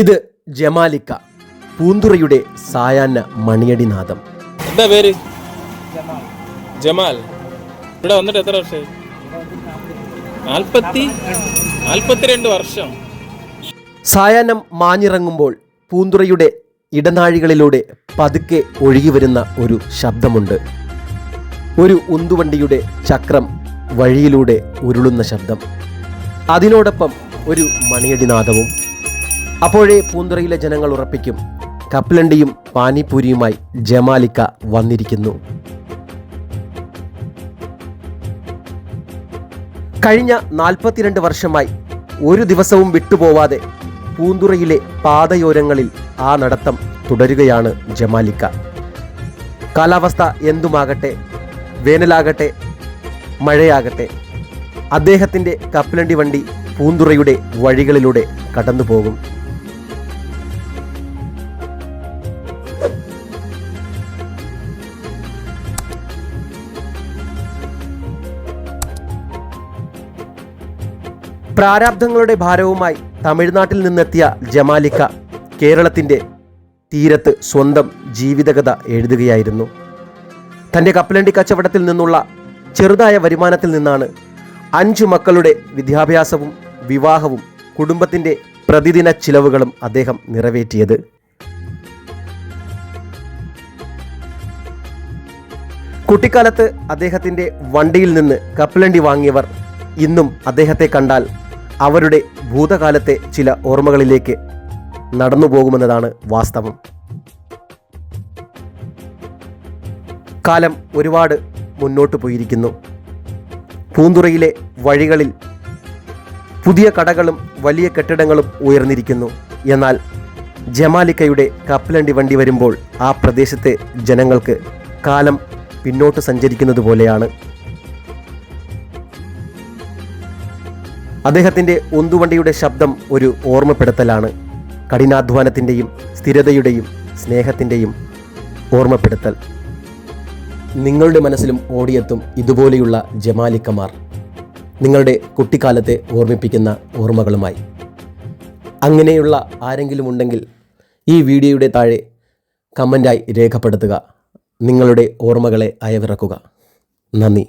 ഇത് ജമാലിക്ക പൂന്തുറയുടെ സായാഹ്ന മണിയടിനാദം എന്താ പേര്? ജമാൽ. ഇവിടെ വന്നിട്ട് എത്ര വർഷമായി? നാൽപ്പത്തി നാൽപ്പത്തിരണ്ട് വർഷം. സായാഹ്നം മാഞ്ഞിറങ്ങുമ്പോൾ പൂന്തുറയുടെ ഇടനാഴികളിലൂടെ പതുക്കെ ഒഴുകി വരുന്ന ഒരു ശബ്ദമുണ്ട്. ഒരു ഉന്തുവണ്ടിയുടെ ചക്രം വഴിയിലൂടെ ഉരുളുന്ന ശബ്ദം. അതിനോടൊപ്പം ഒരു മണിയടിനാദവും അപ്പോഴേ പൂന്തുറയിലെ ജനങ്ങൾ ഉറപ്പിക്കും. കപ്പലണ്ടിയും പാനിപ്പൂരിയുമായി ജമാലിക്ക വന്നിരിക്കുന്നു. കഴിഞ്ഞ നാൽപ്പത്തിരണ്ട് വർഷമായി ഒരു ദിവസവും വിട്ടുപോവാതെ പൂന്തുറയിലെ പാതയോരങ്ങളിൽ ആ നടത്തം തുടരുകയാണ് ജമാലിക്ക. കാലാവസ്ഥ എന്തുമാകട്ടെ വേനലാകട്ടെ മഴയാകട്ടെ അദ്ദേഹത്തിന്റെ കപ്പലണ്ടി വണ്ടി പൂന്തുറയുടെ വഴികളിലൂടെ കടന്നു പ്രാരാബ്ധങ്ങളുടെ ഭാരവുമായി തമിഴ്നാട്ടിൽ നിന്നെത്തിയ ജമാലിക്ക കേരളത്തിന്റെ തീരത്ത് സ്വന്തം ജീവിതകഥ എഴുതുകയായിരുന്നു. തന്റെ കപ്പലണ്ടി കച്ചവടത്തിൽ നിന്നുള്ള ചെറുതായ വരുമാനത്തിൽ നിന്നാണ് അഞ്ചു മക്കളുടെ വിദ്യാഭ്യാസവും വിവാഹവും കുടുംബത്തിന്റെ പ്രതിദിന ചിലവുകളും അദ്ദേഹം നിറവേറ്റിയത്. കുട്ടിക്കാലത്ത് അദ്ദേഹത്തിന്റെ വണ്ടിയിൽ നിന്ന് കപ്പലണ്ടി വാങ്ങിയവർ ഇന്നും അദ്ദേഹത്തെ കണ്ടാൽ അവരുടെ ഭൂതകാലത്തെ ചില ഓർമ്മകളിലേക്ക് നടന്നു പോകുമെന്നതാണ് വാസ്തവം. കാലം ഒരുപാട് മുന്നോട്ട് പോയിരിക്കുന്നു. പൂന്തുറയിലെ വഴികളിൽ പുതിയ കടകളും വലിയ കെട്ടിടങ്ങളും ഉയർന്നിരിക്കുന്നു. എന്നാൽ ജമാലിക്കയുടെ കപ്പലണ്ടി വണ്ടി വരുമ്പോൾ ആ പ്രദേശത്തെ ജനങ്ങൾക്ക് കാലം പിന്നോട്ട് സഞ്ചരിക്കുന്നത് പോലെയാണ് അദ്ദേഹത്തിന്റെ ഉന്തുവണ്ടിയുടെ ശബ്ദം ഒരു ഓർമ്മപ്പെടുത്തലാണ്. കഠിനാധ്വാനത്തിന്റെയും സ്ഥിരതയുടെയും സ്നേഹത്തിന്റെയും ഓർമ്മപ്പെടുത്തൽ. നിങ്ങളുടെ മനസ്സിലും ഓടിയെത്തും ഇതുപോലെയുള്ള ജമാലിക്കമാർ. നിങ്ങളുടെ കുട്ടിക്കാലത്തെ ഓർമ്മിപ്പിക്കുന്ന ഓർമ്മകളുമായി. അങ്ങനെയുള്ള ആരെങ്കിലും ഉണ്ടെങ്കിൽ ഈ വീഡിയോയുടെ താഴെ കമന്റായി രേഖപ്പെടുത്തുക. നിങ്ങളുടെ ഓർമ്മകളെ അയവിറക്കുക. നന്ദി.